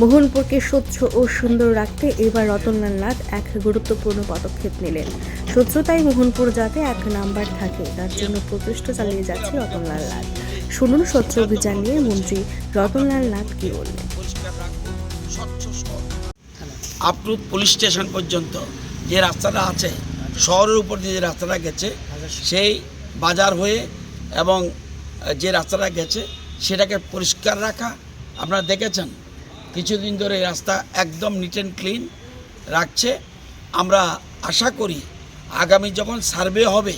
মোহনপুরকে স্বচ্ছ ও সুন্দর রাখতে এবার রতনলাল নাথ এক গুরুত্বপূর্ণ পদক্ষেপ নিলেন। স্বচ্ছতায় মোহনপুর যাতে এক নাম্বার থাকে, তার জন্য প্রচেষ্টা চালিয়ে যাচ্ছে রতনলাল নাথ। শুনুন স্বচ্ছ অভিযান নিয়ে মন্ত্রী রতনলাল নাথ কি বললেন। শহর পুলিশ স্টেশন পর্যন্ত যে রাস্তাটা আছে, শহরের উপর দিয়ে যে রাস্তাটা গেছে, সেই বাজার হয়ে এবং যে রাস্তাটা গেছে, সেটাকে পরিষ্কার রাখা, আপনারা দেখেছেন? কিছুদিন ধরে রাস্তা একদম নিট অ্যান্ড ক্লিন রাখছে। আমরা আশা করি আগামী যখন সার্ভে হবে,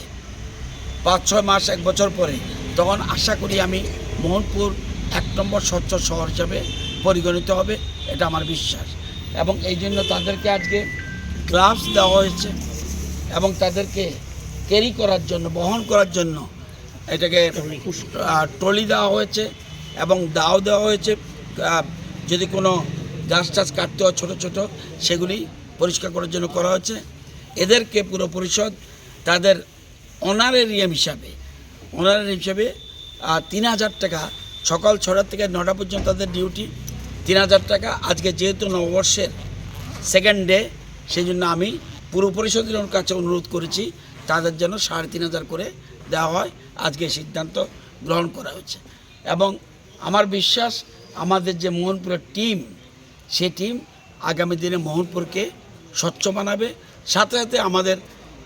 পাঁচ, ছয় মাস, এক বছর পরে, তখন আশা করি আমি মোহনপুর এক নম্বর স্বচ্ছ শহর হিসাবে পরিগণিত হবে, এটা আমার বিশ্বাস। এবং এই জন্য তাদেরকে আজকে গ্লাভস দেওয়া হয়েছে এবং তাদেরকে ক্যারি করার জন্য, বহন করার জন্য এটাকে ট্রলি দেওয়া হয়েছে এবং দাও দেওয়া হয়েছে। যদি কোনো গাছ টাছ কাটতে হয় ছোটো ছোটো, সেগুলি পরিষ্কার করার জন্য করা হয়েছে এদেরকে পুরো পরিষদ তাদের অনারেরিয়াম হিসাবে, অনারের হিসাবে তিন হাজার টাকা, সকাল ছটা থেকে নটা পর্যন্ত তাদের ডিউটি, তিন হাজার টাকা। আজকে যেহেতু নববর্ষের সেকেন্ড ডে সেই জন্য আমি পুরো পরিষদের কাছে অনুরোধ করেছি, তাদের জন্য সাড়ে তিন হাজার করে দেওয়া হয়। আজকে সিদ্ধান্ত গ্রহণ করা হয়েছে। এবং আমার বিশ্বাস আমাদের যে মোহনপুরের টিম সে টিম আগামী দিনে মোহনপুরকে স্বচ্ছ বানাবে। সাথে সাথে আমাদের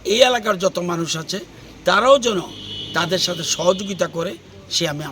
এই এলাকার যত মানুষ আছে, তারাও যেন তাদের সাথে সহযোগিতা করে, সে আমি